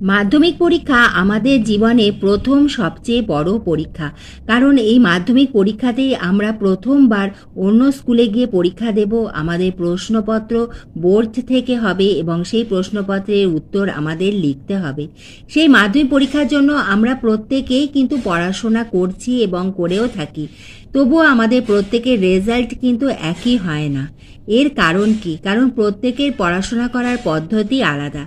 মাধ্যমিক পরীক্ষা আমাদের জীবনে প্রথম সবচেয়ে বড় পরীক্ষা। কারণ এই মাধ্যমিক পরীক্ষাতেই আমরা প্রথমবার অন্য স্কুলে গিয়ে পরীক্ষা দেব, আমাদের প্রশ্নপত্র বোর্ড থেকে হবে এবং সেই প্রশ্নপত্রের উত্তর আমাদের লিখতে হবে। সেই মাধ্যমিক পরীক্ষার জন্য আমরা প্রত্যেকেই কিন্তু পড়াশোনা করছি এবং করেও থাকি। তবুও আমাদের প্রত্যেকের রেজাল্ট কিন্তু একই হয় না। এর কারণ কি? কারণ প্রত্যেকের পড়াশোনা করার পদ্ধতি আলাদা।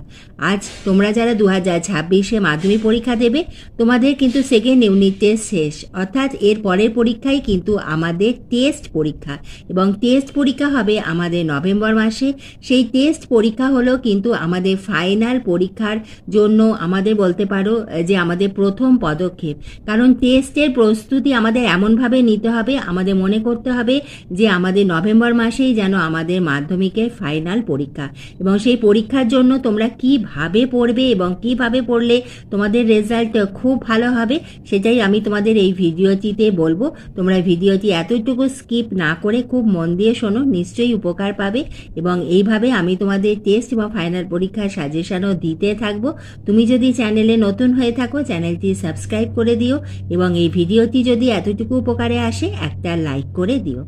আজ তোমরা যারা দু হাজার ছাব্বিশে মাধ্যমিক পরীক্ষা দেবে, তোমাদের কিন্তু সেকেন্ড ইউনিট টেস্ট শেষ। অর্থাৎ এর পরের পরীক্ষাই কিন্তু আমাদের টেস্ট পরীক্ষা। এবং টেস্ট পরীক্ষা হবে আমাদের নভেম্বর মাসে। সেই টেস্ট পরীক্ষা হলো কিন্তু আমাদের ফাইনাল পরীক্ষার জন্য আমাদের বলতে পারো, যে আমাদের প্রথম পদক্ষেপ। কারণ টেস্টের প্রস্তুতি আমাদের এমনভাবে নিতে হবে, আমাদের মনে করতে হবে যে আমাদের নভেম্বর মাসেই যেন আমাদের মাধ্যমিকের ফাইনাল পরীক্ষা। এবং সেই পরীক্ষার জন্য তোমরা কীভাবে পড়বে এবং কীভাবে পড়লে তোমাদের রেজাল্ট খুব ভালো হবে, সেটাই আমি তোমাদের এই ভিডিওটিতে বলব। তোমরা ভিডিওটি এতটুকু স্কিপ না করে খুব মন দিয়ে শোনো, নিশ্চয়ই উপকার পাবে। এবং এইভাবে আমি তোমাদের টেস্ট বা ফাইনাল পরীক্ষার সাজেশনও দিতে থাকব। তুমি যদি চ্যানেলে নতুন হয়ে থাকো চ্যানেলটি সাবস্ক্রাইব করে দিও। এবং এই ভিডিওটি যদি এতটুকু উপকারে আসে, একটা লাইক করে দিও।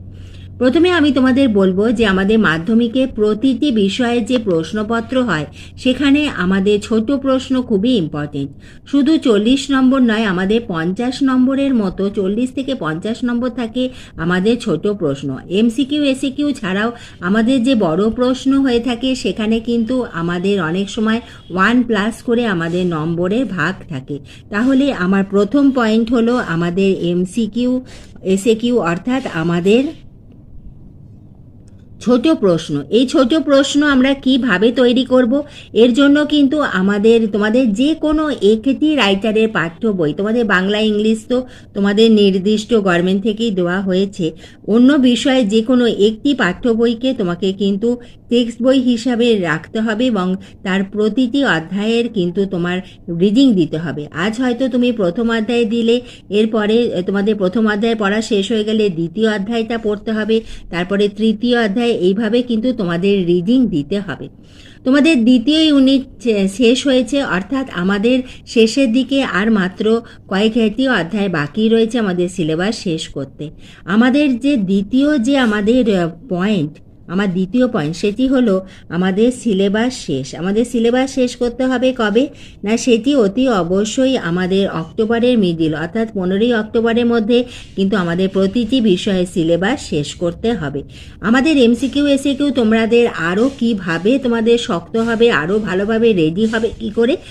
প্রথমে আমি তোমাদের বলব যে আমাদের মাধ্যমিকে প্রতিটি বিষয়ে যে প্রশ্নপত্র হয়, সেখানে আমাদের ছোট প্রশ্ন খুবই ইম্পর্টেন্ট শুধু চল্লিশ নম্বর নয়, আমাদের পঞ্চাশ নম্বরের মতো চল্লিশ থেকে পঞ্চাশ নম্বর থাকে আমাদের ছোট প্রশ্ন। এমসিকিউ এসিকিউ ছাড়াও আমাদের যে বড় প্রশ্ন হয়ে থাকে, সেখানে কিন্তু আমাদের অনেক সময় ওয়ান প্লাস করে আমাদের নম্বরের ভাগ থাকে। তাহলে আমার প্রথম পয়েন্ট হলো আমাদের এমসিকিউ এসএকিউ অর্থাৎ আমাদের ছোট প্রশ্ন। এই ছোট প্রশ্ন আমরা কীভাবে তৈরি করব? এর জন্য কিন্তু আমাদের, তোমাদের যে কোনো একটি রাইটারের পাঠ্য বই, তোমাদের বাংলা, ইংলিশ তো তোমাদের নির্দিষ্ট গভর্নমেন্ট থেকেই দেওয়া হয়েছে, অন্য বিষয়ে যে কোনো একটি পাঠ্য বইকে তোমাকে কিন্তু টেক্সট বই হিসাবে রাখতে হবে এবং তার প্রতিটি অধ্যায়ের কিন্তু তোমার রিডিং দিতে হবে। আজ হয়তো তুমি প্রথম অধ্যায় দিলে, এরপরে তোমাদের প্রথম অধ্যায় পড়া শেষ হয়ে গেলে দ্বিতীয় অধ্যায়টা পড়তে হবে, তারপরে তৃতীয় অধ্যায় এইভাবে কিন্তু তোমাদের রিডিং দিতে হবে। তোমাদের দ্বিতীয় ইউনিট শেষ হয়েছে, অর্থাৎ আমাদের শেষের দিকে আর মাত্র কয়েক হেতীয় অধ্যায় বাকি রয়েছে আমাদের সিলেবাস শেষ করতে। আমাদের যে দ্বিতীয় যে আমাদের পয়েন্ট আমার দ্বিতীয় পয়েন্ট সেটি হলো আমাদের সিলেবাস শেষ। আমাদের সিলেবাস শেষ করতে হবে কবে? না, সেটি অতি অবশ্যই আমাদের অক্টোবরের মিডিল অর্থাৎ পনেরোই অক্টোবরের মধ্যে কিন্তু আমাদের প্রতিটি বিষয়ে সিলেবাস শেষ করতে হবে। আমাদের এমসিকিউ এসিকিউ তোমাদের আরও কীভাবে তোমাদের শক্ত হবে আরও ভালোভাবে রেডি হবে, কি করে?